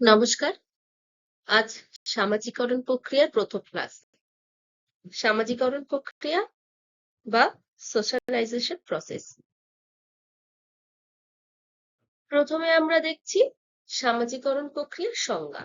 নমস্কার। আজ সামাজিকরণ প্রক্রিয়ার প্রথম ক্লাস। সামাজিকরণ প্রক্রিয়া বা সোশ্যালাইজেশন প্রসেস প্রথমে আমরা দেখছি সামাজিকরণ প্রক্রিয়ার সংজ্ঞা।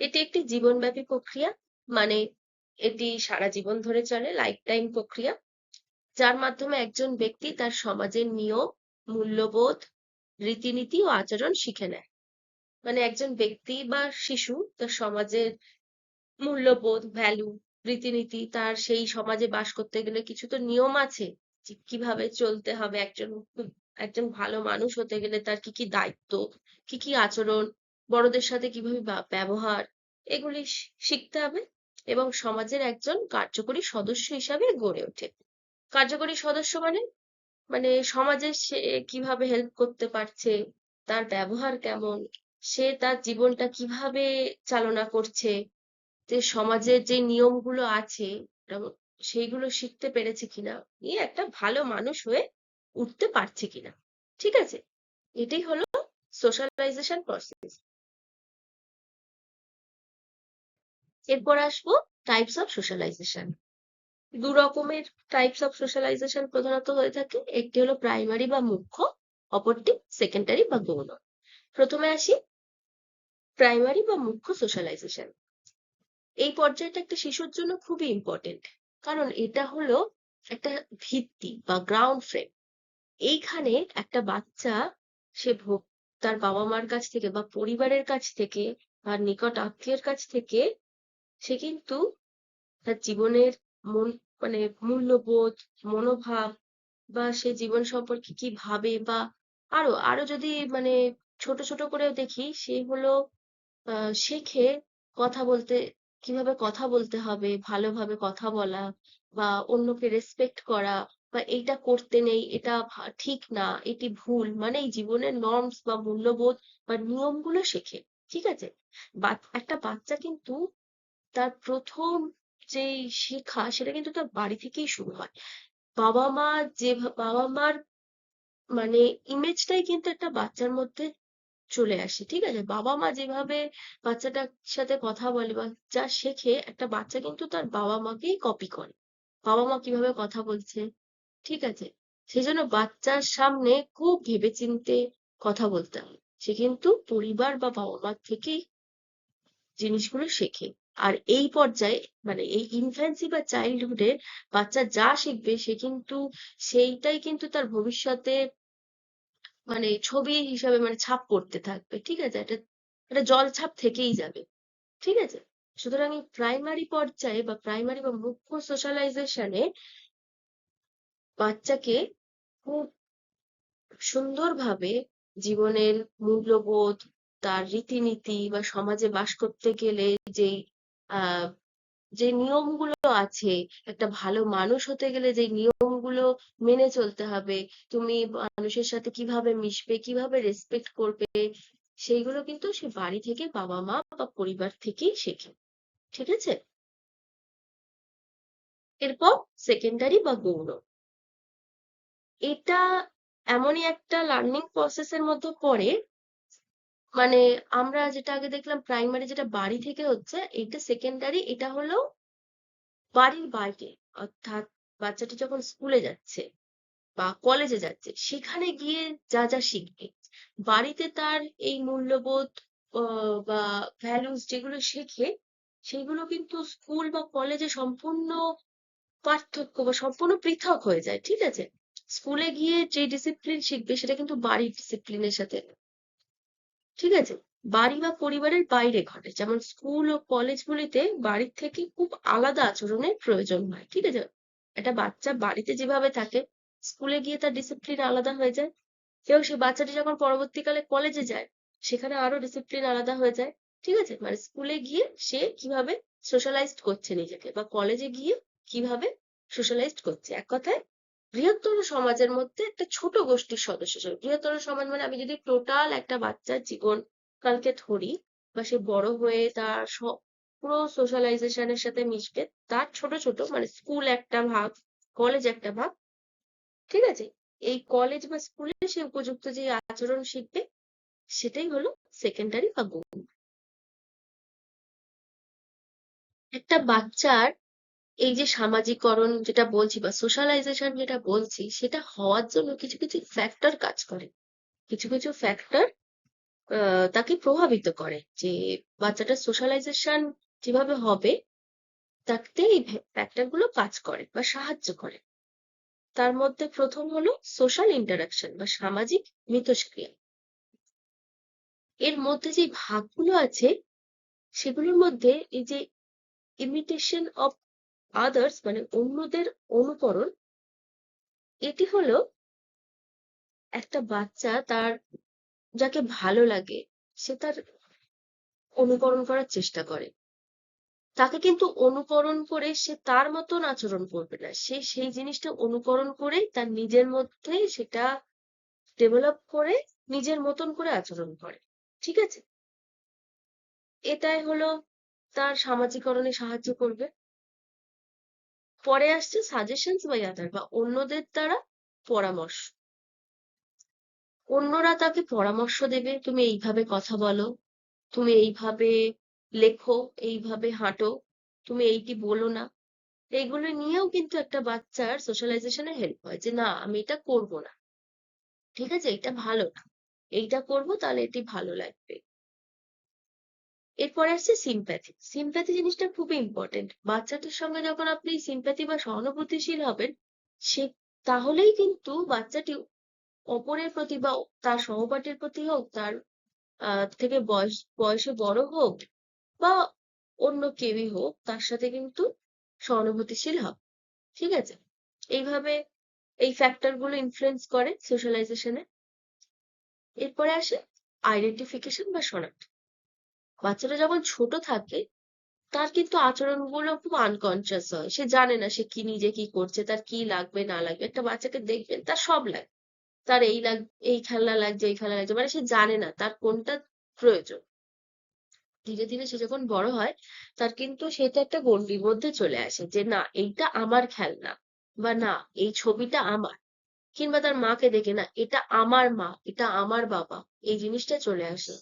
এটি একটি জীবনব্যাপী প্রক্রিয়া মানে এটি সারা জীবন ধরে চলে লাইফ টাইম প্রক্রিয়া, যার মাধ্যমে একজন ব্যক্তি তার সমাজের নিয়ম, মূল্যবোধ, রীতিনীতি ও আচরণ শিখে নেয়। মানে একজন ব্যক্তি বা শিশু তার সমাজের মূল্যবোধ ভ্যালু রীতিনীতি তার সেই সমাজে বাস করতে গেলে কিছু তো নিয়ম আছে যে কীভাবে চলতে হবে একজন একজন ভালো মানুষ হতে গেলে তার কি কি দায়িত্ব, কি কি আচরণ, বড়দের সাথে কীভাবে ব্যবহার এগুলি শিখতে হবে এবং সমাজের একজন কার্যকরী সদস্য হিসাবে গড়ে ওঠে। কার্যকরী সদস্য মানে? মানে সমাজে সে কীভাবে হেল্প করতে পারছে, তার ব্যবহার কেমন সে তার জীবনটা কীভাবে চালনা করছে? যে সমাজের যে নিয়মগুলো আছে সেইগুলো শিখতে পেরেছে কিনা? নিয়ে একটা ভালো মানুষ হয়ে উঠতে পারছে কিনা? ঠিক আছে? এটাই হলো সোশ্যালাইজেশন প্রসেস এরপর আসব টাইপস অফ সোশ্যালাইজেশন দু রকমের টাইপস অফ সোশ্যালাইজেশন প্রধানত হয়ে থাকে। একটি হলো প্রাইমারি বা মুখ্য, অপরটি সেকেন্ডারি বা গৌণ। প্রথমে আসি প্রাইমারি বা মুখ্য সোশ্যালাইজেশন এই পর্যায়টা একটা শিশুর জন্য খুবই ইম্পর্টেন্ট কারণ এটা হলো একটা ভিত্তি বা গ্রাউন্ড ফ্রেম এইখানে একটা বাচ্চা, সে ভোগ, তার বাবা মার কাছ থেকে বা পরিবারের কাছ থেকে বা নিকট আত্মীয়ের কাছ থেকে, সে কিন্তু তার জীবনের মন মানে মূল্যবোধ, মনোভাব বা সে জীবন সম্পর্কে কি ভাবে বা আরও আরও যদি মানে ছোট ছোট করেও দেখি, সে হলো আহ শেখে কথা বলতে, কীভাবে কথা বলতে হবে, ভালোভাবে কথা বলা বা অন্যকে রেসপেক্ট করা বা এইটা করতে নেই, এটা ঠিক না, এটি ভুল মানে এই জীবনের নর্মস বা মূল্যবোধ বা নিয়মগুলো শেখে, ঠিক আছে? একটা বাচ্চা কিন্তু তার প্রথম যে শেখা সেটা কিন্তু তার বাড়ি থেকেই শুরু হয়। বাবা মা যে বাবা মার মানে ইমেজটাই কিন্তু একটা বাচ্চার মধ্যে চলে আসে, ঠিক আছে? বাবা মা যেভাবে বাচ্চাটার সাথে কথা বলে বা যা শেখে, একটা বাচ্চা কিন্তু তার বাবা মাকেই কপি করে। বাবা মা কীভাবে কথা বলছে, ঠিক আছে? সেই জন্য বাচ্চার সামনে খুব ভেবেচিন্তে কথা বলতে হয়। সে কিন্তু পরিবার বা বাবা মার থেকেই জিনিসগুলো শেখে। আর এই পর্যায়ে মানে এই ইনফ্যান্সি বা চাইল্ডহুডে বাচ্চা যা শিখবে, সে কিন্তু সেইটাই কিন্তু তার ভবিষ্যতে মানে ছবি হিসাবে মানে ছাপ করতে থাকবে, ঠিক আছে? এটা একটা জল ছাপ থেকেই যাবে, ঠিক আছে? সুতরাং এই প্রাইমারি পর্যায়ে বা প্রাইমারি বা মুখ্য সোশ্যালাইজেশনে বাচ্চাকে খুব সুন্দরভাবে জীবনের মূল্যবোধ, তার রীতিনীতি বা সমাজে বাস করতে গেলে যেই, আহ যে নিয়মগুলো আছে, একটা ভালো মানুষ হতে গেলে যে নিয়মগুলো মেনে চলতে হবে, তুমি মানুষের সাথে কীভাবে মিশবে, কীভাবে রেসপেক্ট করবে, সেইগুলো কিন্তু সে বাড়ি থেকে বাবা মা বা পরিবার থেকেই শেখে। ঠিক আছে? এরপর সেকেন্ডারি বা গৌণ। এটা এমনই একটা লার্নিং প্রসেসের মধ্যে পড়ে মানে আমরা যেটা আগে দেখলাম প্রাইমারি যেটা বাড়ি থেকে হচ্ছে এটা সেকেন্ডারি এটা হলো বাড়ির বাইরে। অর্থাৎ বাচ্চাটি যখন স্কুলে যাচ্ছে বা কলেজে যাচ্ছে, সেখানে গিয়ে যা যা শিখবে। বাড়িতে তার এই মূল্যবোধ বা ভ্যালুস যেগুলো শেখে, সেগুলো কিন্তু স্কুল বা কলেজে সম্পূর্ণ পার্থক্য বা সম্পূর্ণ পৃথক হয়ে যায়, ঠিক আছে? স্কুলে গিয়ে যে ডিসিপ্লিন শিখবে, সেটা কিন্তু বাড়ির ডিসিপ্লিনের সাথে ঠিক আছে? বাড়ি বা পরিবারের বাইরে ঘটে। যেমন স্কুল ও কলেজগুলিতে বাড়ির থেকে খুব আলাদা আচরণের প্রয়োজন হয়, ঠিক আছে? একটা বাচ্চা বাড়িতে যেভাবে থাকে, স্কুলে গিয়ে তার ডিসিপ্লিন আলাদা হয়ে যায়। কেউ সে বাচ্চাটি যখন পরবর্তীকালে কলেজে যায়, সেখানে আরও ডিসিপ্লিন আলাদা হয়ে যায়, ঠিক আছে? মানে স্কুলে গিয়ে সে কীভাবে সোশ্যালাইজড করছে নিজেকে বা কলেজে গিয়ে কীভাবে সোশ্যালাইজড করছে? এক কথায় বৃহত্তর সমাজের মধ্যে একটা ছোট গোষ্ঠীর সদস্য হিসেবে, বৃহত্তর সমাজ মানে আমি যদি টোটাল একটা বাচ্চার জীবন কালকে ধরি বা সে বড় হয়ে তার পুরো সোশ্যালাইজেশনের সাথে মিশবে তার ছোট ছোট মানে স্কুল একটা ভাগ কলেজ একটা ভাগ, ঠিক আছে? এই কলেজ বা স্কুলে সে উপযুক্ত যে আচরণ শিখবে, সেটাই হলো সেকেন্ডারি বা গৌণ একটা বাচ্চার এই যে সামাজিকরণ যেটা বলছি বা সোশ্যালাইজেশন যেটা বলছি, সেটা হওয়ার জন্য কিছু কিছু ফ্যাক্টর কাজ করে। কিছু কিছু ফ্যাক্টর তাকে প্রভাবিত করে যে বাচ্চাটার সোশ্যালাইজেশন যেভাবে হবে, তাতে এই ফ্যাক্টরগুলো কাজ করে বা সাহায্য করে। তার মধ্যে প্রথম হলো সোশ্যাল ইন্টারাকশন বা সামাজিক মিথস্ক্রিয়া। এর মধ্যে যে ভাগগুলো আছে, সেগুলোর মধ্যে এই যে ইমিটেশন অফ আদার্স মানে অন্যদের অনুকরণ, এটি হলো একটা বাচ্চা তার যাকে ভালো লাগে, সে তার অনুকরণ করার চেষ্টা করে। তাকে কিন্তু অনুকরণ করে সে তার মতন আচরণ করবে না। সে সেই জিনিসটা অনুকরণ করে তার নিজের মধ্যে সেটা ডেভেলপ করে, নিজের মতন করে আচরণ করে। ঠিক আছে? এটাই হলো তার সামাজিকরণে সাহায্য করবে। পরে আসছে সাজেশনস বাই আদার বা অন্যদের দ্বারা পরামর্শ। অন্যরা তাকে পরামর্শ দেবে, তুমি এইভাবে কথা বলো, তুমি এইভাবে লেখো, এইভাবে হাঁটো, তুমি এইটি বলো না। এইগুলো নিয়েও কিন্তু একটা বাচ্চার সোশ্যালাইজেশনে হেল্প হয় যে, না, আমি এটা করব না। ঠিক আছে? এটা ভালো না। এইটা করব, তাহলে এটি ভালো লাগবে। এরপরে আসছে সিম্প্যাথি সিম্প্যাথি জিনিসটা খুবই ইম্পর্টেন্ট বাচ্চাটার সঙ্গে যখন আপনি সিম্প্যাথি বা সহানুভূতিশীল হবেন, সে তাহলেই কিন্তু বাচ্চাটি অপরের প্রতি বা তার সহপাঠীর প্রতি হোক, তার থেকে বয়স, বয়সে বড় হোক বা অন্য কেউই হোক, তার সাথে কিন্তু সহানুভূতিশীল হবে ঠিক আছে? এইভাবে এই ফ্যাক্টরগুলো ইনফ্লুয়েন্স করে সোশ্যালাইজেশনে এরপরে আসে আইডেন্টিফিকেশন বা শনাক্ত। বাচ্চাটা যখন ছোট থাকে, তার কিন্তু আচরণগুলো খুব আনকনসিয়াস হয়। সে জানে না সে কি নিজে কি করছে, তার কি লাগবে, না লাগবে। একটা বাচ্চাকে দেখবেন তার সব লাগে, তার এই লাগ, এই খেলনা লাগছে, এই খেলনা লাগছে মানে সে জানে না তার কোনটা প্রয়োজন। ধীরে ধীরে সে যখন বড় হয়, তার কিন্তু সেটা একটা গণ্ডির মধ্যে চলে আসে যে, না, এইটা আমার খেলনা বা না, এই ছবিটা আমার। কিংবা তার মাকে দেখে, না, এটা আমার মা, এটা আমার বাবা। এই জিনিসটা চলে আসে।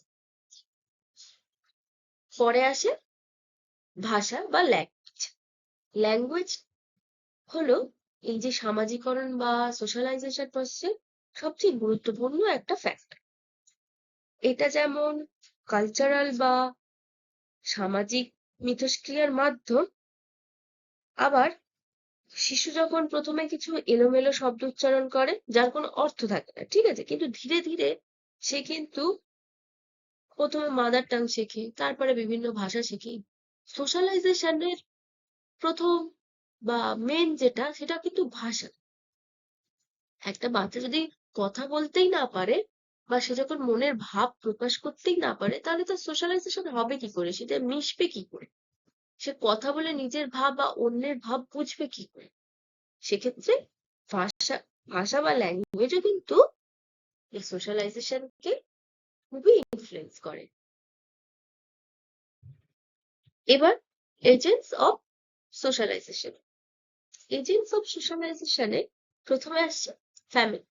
পরে আসে ভাষা বা ল্যাঙ্গুয়েজ ল্যাঙ্গুয়েজ হলো এই যে সামাজিকরণ বা সোশ্যালাইজেশন প্রসেসের সবচেয়ে গুরুত্বপূর্ণ একটা ফ্যাক্টর এটা যেমন কালচারাল বা সামাজিক মিথস্ক্রিয়ার মাধ্যম, আবার শিশু যখন প্রথমে কিছু এলোমেলো শব্দ উচ্চারণ করে, যার কোনো অর্থ থাকে না, ঠিক আছে? কিন্তু ধীরে ধীরে সে কিন্তু প্রথমে মাদার টাং শেখে, তারপরে বিভিন্ন ভাষা শেখে। সোশ্যালাইজেশনের প্রথম বা মেন যেটা, সেটা কিন্তু ভাষা। একটা বাচ্চা যদি কথা বলতেই না পারে বা সে যখন মনের ভাব প্রকাশ করতেই না পারে, তাহলে তার সোশ্যালাইজেশন হবে কি করে? সেটা মিশবে কি করে? সে কথা বলে নিজের ভাব বা অন্যের ভাব বুঝবে কি করে? সেক্ষেত্রে ভাষা ভাষা বা ল্যাঙ্গুয়েজও কিন্তু সোশ্যালাইজেশনকে খুবই ইনফ্লুয়েন্স করে। এবার agents of socialization agents of সোশ্যালাইজেশনে প্রথমে আসছে ফ্যামিলি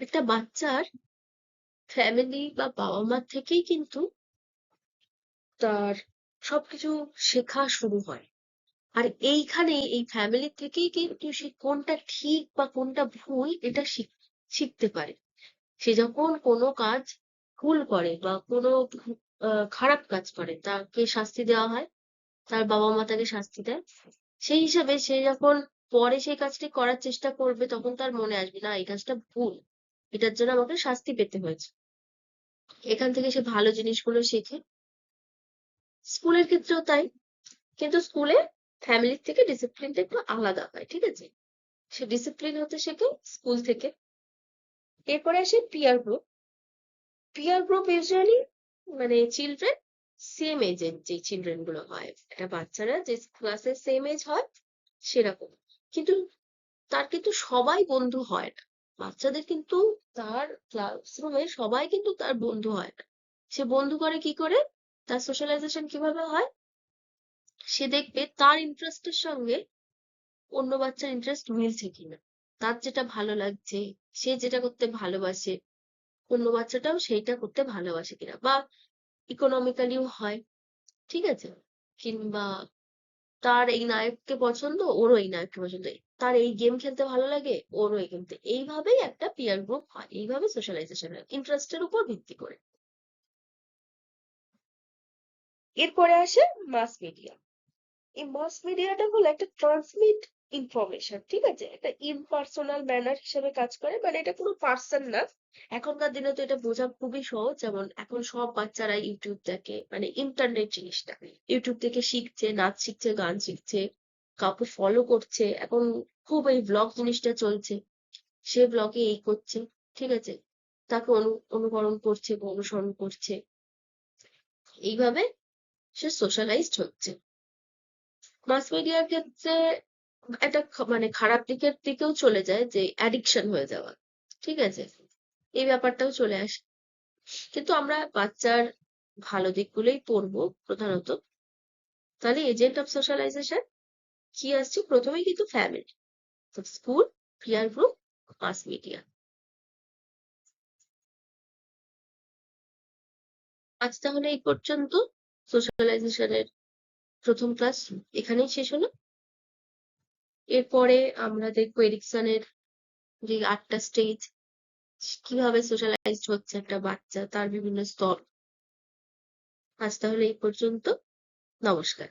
একটা বাচ্চার ফ্যামিলি বা বাবা মার থেকেই কিন্তু তার সবকিছু শেখা শুরু হয়। আর এইখানে এই ফ্যামিলি থেকেই কিন্তু সে কোনটা ঠিক বা কোনটা ভুল এটা শিখতে পারে। সে যখন কোনো কাজ ভুল করে বা কোনো খারাপ কাজ করে, তাকে শাস্তি দেওয়া হয়, তার বাবা মা তাকে শাস্তি দেয়। সেই হিসাবে সে যখন পরে সেই কাজটি করার চেষ্টা করবে, তখন তার মনে আসবে, না, এই কাজটা ভুল। এটার জন্য আমাকে শাস্তি পেতে হয়েছে। এখান থেকে সে ভালো জিনিসগুলো শেখে। স্কুলের ক্ষেত্রেও তাই, কিন্তু স্কুলে ফ্যামিলির থেকে ডিসিপ্লিনটা একটু আলাদা হয়, ঠিক আছে? সে ডিসিপ্লিন হতে শেখে স্কুল থেকে। এরপরে আসে peer group peer group usually মানে চিলড্রেন সেম এজের যে চিলড্রেনগুলো হয়, একটা বাচ্চারা যে ক্লাসে সেম এজ হয়, সেরকম। কিন্তু তার কিন্তু সবাই বন্ধু হয় না। বাচ্চাদের কিন্তু তার ক্লাসরুমে সবাই কিন্তু তার বন্ধু হয় না। সে বন্ধু করে কি করে? তার সোশ্যালাইজেশন কীভাবে হয়? সে দেখবে তার ইন্টারেস্টের সঙ্গে অন্য বাচ্চার ইন্টারেস্ট মিলছে কিনা। তার যেটা ভালো লাগছে, সে যেটা করতে ভালোবাসে অন্য বাচ্চাটাও সেইটা করতে ভালোবাসে কিনা বা ইকোনমিক্যালিও হয়, ঠিক আছে? কিংবা তার এই নায়ককে পছন্দ, ওরও এই নায়ককে পছন্দ। তার এই গেম খেলতে ভালো লাগে, ওরও এই গেম এইভাবেই একটা পিয়ার গ্রুপ হয়, এইভাবে সোশ্যালাইজেশন হয় ইন্টারেস্টের উপর ভিত্তি করে। এরপরে আসে মাস মিডিয়া এই মাস মিডিয়াটা হলো একটা ট্রান্সমিট ইনফরমেশন ঠিক আছে? একটা ইমপার্সোনাল ম্যানার হিসেবে কাজ করে মানে এটা কোনো পার্সন না। এখনকার দিনে তো এটা বোঝা খুবই সহজ, যেমন এখন সব বাচ্চারা ইউটিউব দেখে মানে ইন্টারনেট জিনিসটা। ইউটিউব থেকে শিখছে, নাচ শিখছে, গান শিখছে, কাউকে ফলো করছে, এখন খুব এই ব্লগ জিনিসটা চলছে। সে ব্লগে এই করছে, ঠিক আছে? তাকে অনু, অনুকরণ করছে বা অনুসরণ করছে। এইভাবে সে সোশ্যালাইজড হচ্ছে। মাস মিডিয়ার ক্ষেত্রে একটা মানে খারাপ দিকের দিকেও চলে যায় যে অ্যাডিকশন হয়ে যাওয়া, ঠিক আছে? এই ব্যাপারটাও চলে আসে, কিন্তু আমরা বাচ্চার ভালো দিকগুলোই পড়ব প্রধানত। তাহলে এজেন্ট অফ সোশ্যালাইজেশন কি আসছে? প্রথমেই কিন্তু family school peer group mass media আজ তাহলে এই পর্যন্ত। সোশ্যালাইজেশনের প্রথম ক্লাস এখানেই শেষ হলো। এরপরে আমরা দেখব এরিকসনের যে আটটা স্টেজ কীভাবে সোশ্যালাইজড হচ্ছে একটা বাচ্চা, তার বিভিন্ন স্তর। আজ তাহলে এই পর্যন্ত। নমস্কার।